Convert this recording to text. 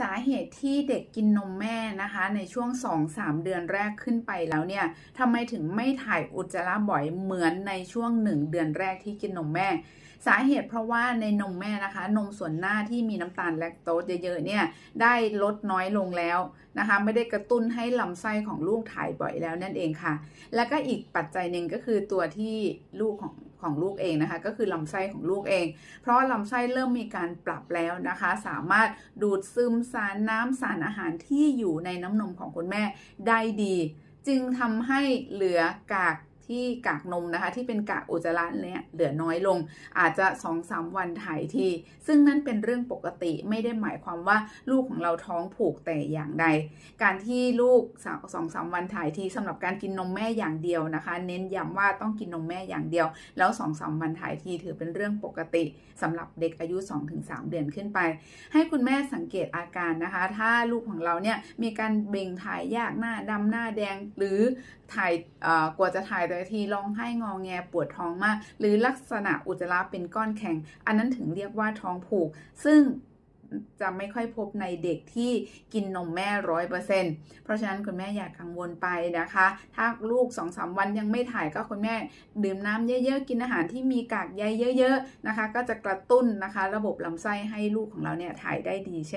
สาเหตุที่เด็กกินนมแม่นะคะ ในช่วง 2-3 เดือนแรกขึ้นไปแล้วเนี่ยทำไมถึงไม่ถ่ายอุจจาระบ่อยเหมือนในช่วง 1 เดือนแรกที่กินนมแม่ สาเหตุเพราะว่าในนมแม่นะคะ นมส่วนหน้าที่มีน้ำตาลแลคโตสเยอะๆเนี่ยได้ลดน้อยลงแล้วนะคะ ไม่ได้กระตุ้นให้ลำไส้ของลูกถ่ายบ่อยแล้วนั่นเองค่ะ แล้วก็อีกปัจจัยหนึ่งก็คือตัวที่ลูกของ ของลูกเองนะคะก็คือลำไส้ของลูกเอง เพราะลำไส้เริ่มมีการปรับแล้วนะคะ สามารถดูดซึมสารน้ำสารอาหารที่อยู่ในน้ำนมของคุณแม่ได้ดี จึงทำให้เหลือกาก ที่กากนมนะคะ ที่เป็นกากอุจจาระเนี่ยเหลือน้อยลง อาจจะ2-3วันถ่ายที ซึ่งนั่นเป็นเรื่องปกติไม่ได้หมายความว่าลูกของเราท้องผูกแต่อย่างใด การที่ลูกสองสามวันถ่ายทีสำหรับการกินนมแม่อย่างเดียวนะคะ เน้นย้ำว่าต้องกินนมแม่อย่างเดียว แล้ว2อสาวันถ่ายทีถือเป็นเรื่องปกติสำหรับเด็กอายุ 2-3 เดือนขึ้นไป ให้คุณแม่สังเกตอาการนะคะ ถ้าลูกของเราเนี่ยมีการเบ่งถ่ายยากหน้าดำหน้าแดงหรือถ่ายกว่าจะถ่ายแต่ทีร้องไห้งองแงปวดท้องมาก หรือลักษณะอุจจาระเป็นก้อนแข็ง อันนั้นถึงเรียกว่าท้องผูก ซึ่งจะไม่ค่อยพบในเด็กที่กินนมแม่ร้อยเปอร์เซ็นต์เพราะฉะนั้นคุณแม่อย่ากกังวลไปนะคะ ถ้าลูก2องสาวันยังไม่ถ่ายก็คุณแม่ดื่มน้ำเยอะๆ กินอาหารที่มีกากใยเยอะ ๆ นะคะ ก็จะกระตุ้นนะคะ ระบบลำไส้ให้ลูกของเราเนี่ยถ่ายได้ดีเช่น